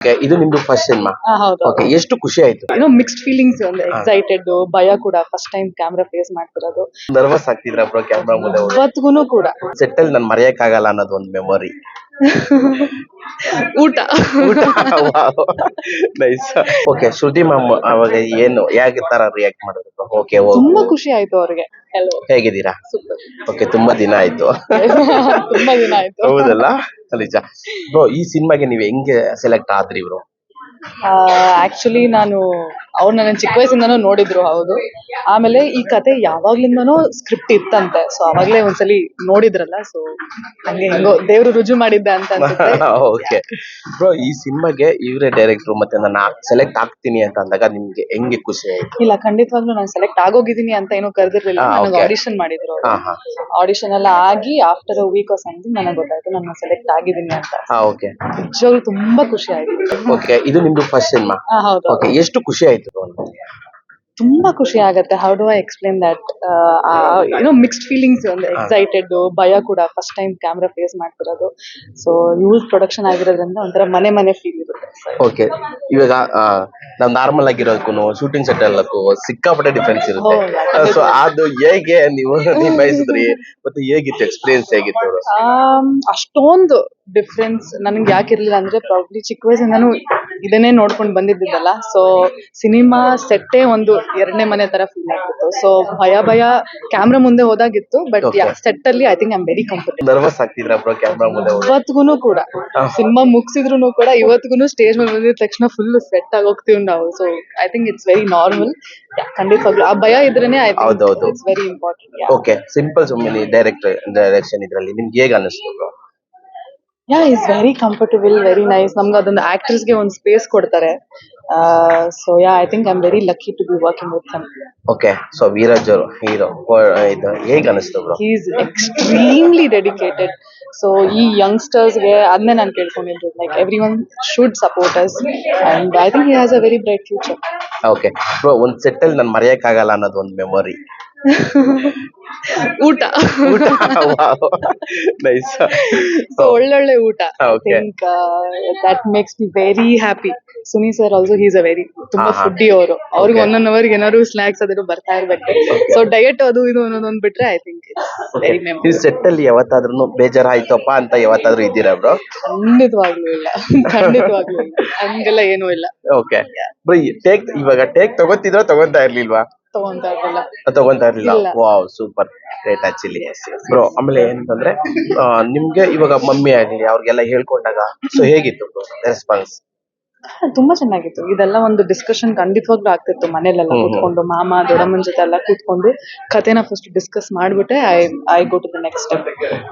Okay, ಇದು ನಿಮ್ದು first cinema ಹೌದು. ಓಕೆ ಎಷ್ಟು ಖುಷಿ ಆಯ್ತು? ಏನೋ ಮಿಕ್ಸ್ಡ್ ಫೀಲಿಂಗ್ಸ್ ಒಂದು ಎಕ್ಸೈಟೆಡ್ ಭಯ ಕೂಡ ಫಸ್ಟ್ ಟೈಮ್ ಕ್ಯಾಮ್ರಾ ಫೇಸ್ ಮಾಡ್ತಿರೋದು. ನರ್ವಸ್ ಆಗ್ತಿದ್ರ ಬ್ರೋ ಕ್ಯಾಮ್ರಾ ಮುಂದೆ ಇವತ್ತಿಗೂ ಕೂಡ. ಸೆಟ್ಟಲ್ ನಾನು ಮರೆಯಕ್ ಆಗಲ್ಲ ಅನ್ನೋದು ಒಂದು ಮೆಮೊರಿ ಊಟ. ನೈಸ್ ಓಕೆ ಶ್ರುತಿ ಮ್ಯಾಮ್ ಅವಾಗ ಏನು ಯಾವ ತರ ರಿಯಾಕ್ಟ್ ಮಾಡಿದ್ರು ಓಕೆ ತುಂಬಾ ಖುಷಿ ಆಯ್ತು ಅವ್ರಿಗೆ ಎಲ್ಲೋ ಹೇಗಿದ್ದೀರಾ? ಸೂಪರ್. ಓಕೆ ತುಂಬಾ ದಿನ ಆಯ್ತು. ತುಂಬಾ ದಿನ ಆಯ್ತು. ಹೌದಲ್ಲ? ನಿಜ ಬ್ರೋ ಈ ಸಿನಿಮಾಗೆ ನೀವ್ ಹೆಂಗೆ ಸೆಲೆಕ್ಟ್ ಆದ್ರಿ ಬ್ರೋ ಆಕ್ಚುಲಿ ನಾನು ಅವ್ರು ನನ್ನ ಚಿಕ್ಕ ವಯಸ್ಸಿಂದನೂ ನೋಡಿದ್ರು ಹೌದು. ಆಮೇಲೆ ಈ ಕತೆ ಯಾವಾಗ್ಲಿಂದನೂ ಸ್ಕ್ರಿಪ್ಟ್ ಇತ್ತಂತೆ. ಸೊ ಅವಾಗ್ಲೇ ಒಂದ್ಸಲಿ ನೋಡಿದ್ರಲ್ಲ ಸೊ ಹಂಗೆ ಹೆಂಗೋ ದೇವ್ರು ರುಜು ಮಾಡಿದ್ದ ಅಂತ ಅನ್ಸುತ್ತೆ. ಓಕೆ ಬ್ರೋ ಈ ಸಿನಿಮಾಗೆ ಇವರೇ ಡೈರೆಕ್ಟ್ರು ಮತ್ತೆ ನಾನು ಸೆಲೆಕ್ಟ್ ಆಗ್ತೀನಿ ಅಂತ ಅಂದಾಗ ನಿಮ್ಗೆ ಹೆಂಗೆ ಖುಷಿ ಆಯ್ತು? ಇಲ್ಲ ಖಂಡಿತವಾಗ್ಲೂ ನಾನು ಸೆಲೆಕ್ಟ್ ಆಗೋಗಿದ್ದೀನಿ ಅಂತ ಏನೂ ಕರೆದಿರ್ಲಿಲ್ಲ. ಹಾ, ನನಗೆ okay. ಆಡಿಷನ್ ಮಾಡಿದ್ರು ಹಾ ಹಾ ಆಡಿಷನ್ ಎಲ್ಲ ಆಗಿ ಆಫ್ಟರ್ ಅ ವೀಕ್ ಸಮಥಿಂಗ್ ನನಗೆ ಗೊತ್ತಾಯ್ತು ನಾನು ಸೆಲೆಕ್ಟ್ ಆಗಿದ್ದೀನಿ ಅಂತ. ಹಾ ಓಕೆ ನಿಜವಾಗ್ಲೂ ತುಂಬಾ ಖುಷಿ ಆಯ್ತು. ಓಕೆ ಇದು ನಿಮ್ದು ಫಸ್ಟ್ ಸಿನಿಮಾ ಹಾ ಹೌದು ಓಕೆ ಎಷ್ಟು ಖುಷಿ ಆಯ್ತು? Bro? ತುಂಬಾ ಖುಷಿ ಆಗತ್ತೆ. How do I explain that you know mixed feelings ಒಂದು ಎಕ್ಸೈಟೆಡ್ ಭಯ ಕೂಡ ಫಸ್ಟ್ ಟೈಮ್ ಕ್ಯಾಮ್ರಾ ಫೇಸ್ ಮಾಡ್ತಿರೋದು. ಸೊ ಯೂಸ್ ಪ್ರೊಡಕ್ಷನ್ ಆಗಿರೋದ್ರಿಂದ ಒಂಥರ ಮನೆ ಮನೆ ಫೀಲ್ ಇರುತ್ತೆ. ಓಕೆ ಇವಾಗ ನಾವು ನಾರ್ಮಲ್ ಆಗಿರೋದಕ್ಕೂ ಶೂಟಿಂಗ್ ಸೆಟ್ ಎಲ್ಲಕ್ಕೂ ಸಿಕ್ಕಾಪಟ್ಟೆ ಡಿಫ್ರೆನ್ಸ್ ಇರುತ್ತೆ. ಸೊ ಅದು ಹೇಗೆ ನೀವು ನಿಭಾಯಿಸಿದ್ರಿ? ಮತ್ತೆ ಹೇಗಿತ್ತು ಎಕ್ಸ್ಪೀರಿಯನ್ಸ್ ಹೇಗಿತ್ತು? ಅಷ್ಟೊಂದು ಡಿಫ್ರೆನ್ಸ್ ಯಾಕೆ ಯಾಕಿರ್ಲಿಲ್ಲ ಅಂದ್ರೆ ಪ್ರಾಬ್ಲಿ ಚಿಕ್ಕ ವಯಸ್ಸಿಂದಾನು ಇದನ್ನೇ ನೋಡ್ಕೊಂಡು ಬಂದಿದ್ದಿದ್ದಲ್ಲ. ಸೊ ಸಿನಿಮಾ ಸೆಟ್ಟೇ ಒಂದು ಎರಡನೇ ಮನೆ ತರ ಫೀಲ್ ಆಗ್ತಿತ್ತು. ಸೊ ಭಯ ಭಯ ಕ್ಯಾಮ್ರಾ ಮುಂದೆ ಹೋದಾಗಿತ್ತು ಬಟ್. ಸೆಟ್ ಅಲ್ಲಿ I think I am very comfortable nervous ಆಗ್ತಿದ್ರ bro camera ಮುಂದೆ ಹೋಗಿ? ಇವತ್ತಿಗೂ ಕೂಡ. ಸಿನಿಮಾ ಮುಗಿಸಿದ್ರು ಕೂಡ ಇವತ್ತಿಗೂ ಸ್ಟೇಜ್ ಮೇಲೆ ಬಂದಿದ ತಕ್ಷಣ ಫುಲ್ ಸೆಟ್ ಆಗಿ ಹೋಗ್ತೀವಿ ನಾವು so I think it's very normal ಖಂಡಿತವಾಗ್ಲು. ಆ ಭಯ ಇದ್ರೇನೆ ಐ ಹೌದು it's very important okay simple ಸುಮ್ಮನೆ ಡೈರೆಕ್ಟ್ ಡೈರೆಕ್ಷನ್ ಇದ್ರಲ್ಲಿ ನಿಮ್ಗೆ ಹೇಗೆ ಅನಿಸ್ತು yeah is very comfortable very nice ನಮ್ಗೆ ಅದೊಂದು actors ಗೆ ಒಂದು ಸ್ಪೇಸ್ ಕೊಡ್ತಾರೆ. So yeah I think I am very lucky to be working with hmm okay so Veeraj ಅವರು ಹೀರೋ ಇದು ಹೇಗೆ ಅನಿಸ್ತು bro is extremely dedicated so ಈ ಯಂಗ್ಸ್ಟರ್ಸ್ಗೆ ಅದನ್ನೇ ನಾನು ಕೇಳ್ಕೊಂಡಿದ್ದು. Like everyone should support us and I think he has a very bright future okay bro ಒಂದು ಸೆಟ್ಟಲ್ಲಿ ನಾನು ಮರೆಯೋಕ್ಕಾಗಲ್ಲ ಅನ್ನೋದು ಒಂದು ಮೆಮೊರಿ ಊಟ. ನೈಸ್ ಸೊ ಒಳ್ಳೊಳ್ಳೆ ಊಟ I Okay. Think that makes me very happy Suni sir also he's a very ತುಂಬಾ. Foodie ಅವರು. ಅವ್ರಿಗೆ Okay. ಒನ್ ಅವರ್ ಏನಾದ್ರು ಸ್ನಾಕ್ಸ್ ಅದ್ರು ಬರ್ತಾ ಇರ್ಬೇಕು. ಸೊ ಡಯಟ್ ಅದು ಇದು ಅನ್ನೋದೊಂದ್ ಬಿಟ್ರೆ ಐ ಥಿಂಕ್ ವೆರಿ ಈ ಮೆಮೊರಿ ಸೆಟ್ ಅಲ್ಲಿ ಯಾವತ್ತಾದ್ರೂ ಬೇಜಾರಾಯ್ತಪ್ಪ ಅಂತ ಯಾವತ್ತಾದ್ರೂ ಇದ್ದೀರಾ ಬ್ರೋ ಖಂಡಿತವಾಗ್ಲೂ ಇಲ್ಲ. ಖಂಡಿತವಾಗ್ಲೂ ಇಲ್ಲ. ಹಂಗೆಲ್ಲ ಏನೂ ಇಲ್ಲ. ಓಕೆ ಬ್ರೋ ಟೇಕ್ ಇವಾಗ ಟೇಕ್ ತಗೋತಿದ್ರ ತಗೋತಾ ಇರ್ಲಿಲ್ವಾ? ತಗೊಂತ ಇರ್ಲಿಲ್ಲ ತಗೊಂತಾ ಇರ್ಲಿಲ್ಲ ಇಲ್ಲ. Wow super great actually bro ಆಮೇಲೆ ಏನಂತಂದ್ರೆ ಆ, ನಿಮ್ಗೆ ಇವಾಗ ಮಮ್ಮಿ ಆಗ್ಲಿ ಅವ್ರಿಗೆಲ್ಲ ಹೇಳ್ಕೊಂಡಾಗ ಸೊ ಹೇಗಿತ್ತು ರೆಸ್ಪಾನ್ಸ್ ತುಂಬಾ ಚೆನ್ನಾಗಿತ್ತು. ಇದೆಲ್ಲ ಒಂದು ಡಿಸ್ಕಷನ್ ಖಂಡಿತವಾಗ್ಲೂ ಆಗ್ತಿತ್ತು ಮನೇಲೆಲ್ಲ. ಕೂತ್ಕೊಂಡು ಮಾಮ ದೊಡ್ಡಮ್ಮನ ಜೊತೆ ಎಲ್ಲ ಕೂತ್ಕೊಂಡು ಕಥೆನ ಫಸ್ಟ್ ಡಿಸ್ಕಸ್ ಮಾಡ್ಬಿಟ್ಟೆ I I go to the next step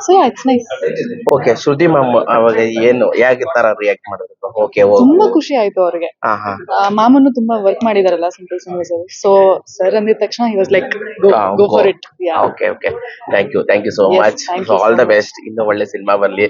so it's nice okay Shruti ma'am ಅವಾಗ ಏನು ಯಾವ ತರ ರಿಯಾಕ್ಟ್ ಮಾಡಿದ್ರು? ಓಕೆ ತುಂಬಾ ಖುಷಿ ಆಯ್ತು ಅವ್ರಿಗೆ. ಮಾಮನು ತುಂಬಾ ವರ್ಕ್ ಮಾಡಿದಾರಲ್ಲ ಸಿಂಪಲ್ ಸಿಂಗರ್ಸ್ ಸೊ ಸರ್ ಅಂದಿದ ತಕ್ಷಣ he was like go for it okay okay thank you thank you so much all the best ಇನ್ನು ಒಳ್ಳೆ ಸಿನಿಮಾ ಬರ್ಲಿ